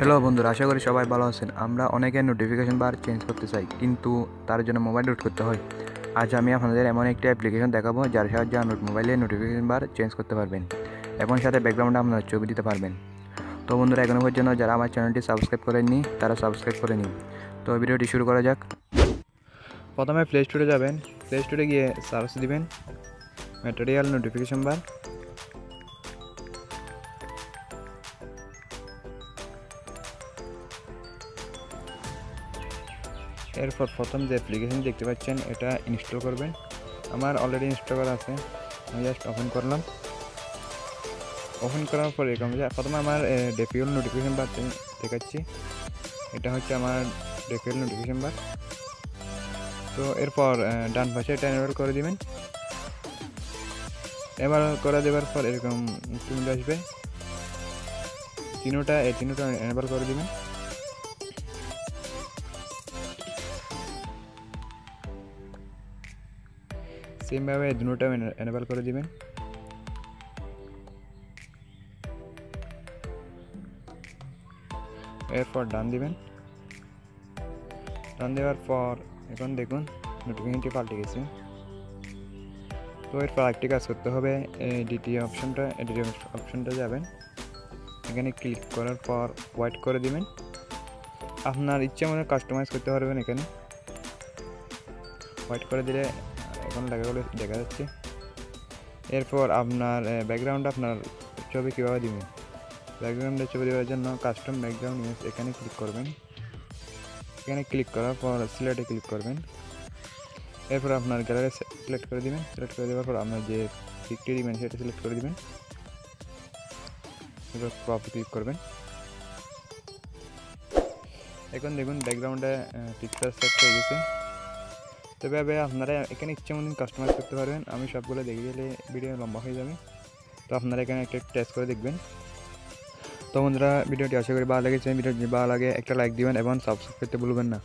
Hello বন্ধুরা, আশা করি সবাই ভালো আছেন। আমরা অনেকের নোটিফিকেশন বার চেঞ্জ করতে চাই, কিন্তু তার জন্য মোবাইল রুট করতে হয়। আজ আমি আপনাদের এমন একটি অ্যাপ্লিকেশন দেখাবো, যার সাহায্যে আপনার মোবাইলে নোটিফিকেশন বার চেঞ্জ করতে পারবেন এবং সাথে ব্যাকগ্রাউন্ডে আপনার ছবি দিতে পারবেন। তো বন্ধুরা এখনও পর্যন্ত যারা আমার চ্যানেলটি সাবস্ক্রাইব করেননি, তারা সাবস্ক্রাইব করে নিন। তো ভিডিওটি শুরু করা যাক। প্রথমে প্লে স্টোরে যাবেন। প্লে স্টোরে গিয়ে সার্চ দিবেন ম্যাটেরিয়াল নোটিফিকেশন বার এরপর প্রথম যে অ্যাপ্লিকেশন দেখতে পাচ্ছেন, এটা ইনস্টল করবেন। আমার অলরেডি ইনস্টল করা আছে। আমি জাস্ট ওপেন করলাম। ওপেন করার পরে এরকম যে প্রথমে আমার ডেপিউল নোটিফিকেশন বার দেখাচ্ছি। এটা হচ্ছে আমার ডেপিওল নোটিফিকেশন বার তো এরপর ডান পাশে এটা এনেবল করে দিবেন। এবার করে দেওয়ার পর এরকম, তুমি আসবে। তিনোটা, এই তিনোটা এনেবল করে দিবেন। সেমভাবে দুটোটা এনেবল করে দিবেন। এরপর ডান দিবেন। ডান দেওয়ার পর এখন দেখুন নোটিফিকেশনটি পাল্টে গেছে। তো এরপর একটি কাজ করতে হবে দ্বিতীয় অপশনটা এডিট অপশনটা যাবেন। এখানে ক্লিক করার পর হোয়াইট করে দিবেন। আপনার ইচ্ছে মনে কাস্টমাইজ করতে পারবেন এখানে। হোয়াইট করে দিলে এখন লেখাগুলো দেখা যাচ্ছে। এরপর আপনার ব্যাকগ্রাউন্ড আপনার ছবি কীভাবে দিবেন? ব্যাকগ্রাউন্ডের ছবি দেওয়ার জন্য কাস্টম ব্যাকগ্রাউন্ড ইমেজ এখানে ক্লিক করবেন। এখানে ক্লিক করার পর সিলেটে ক্লিক করবেন। এরপর আপনার গ্যালারি সিলেক্ট করে দিবেন। সিলেক্ট করে দেওয়ার পর আপনার যে পিকটি দিবেন সেটা সিলেক্ট করে দিবেন। এরপর ক্রপ ক্লিক করবেন। এখন দেখুন ব্যাকগ্রাউন্ডে পিকচার সেট হয়ে গেছে। তবে আপনারা এখানে ইচ্ছে মতন কাস্টমাইজ করতে পারবেন। আমি সবগুলো দেখে গেলে ভিডিও লম্বা হয়ে যাবে। তো আপনারা এখানে একটা টেস্ট করে দেখবেন। তো বন্ধুরা, ভিডিওটি আশা করি ভালো লেগেছে। ভিডিওটি ভালো লাগে, একটা লাইক দিবেন এবং সাবস্ক্রাইব করতে ভুলবেন না।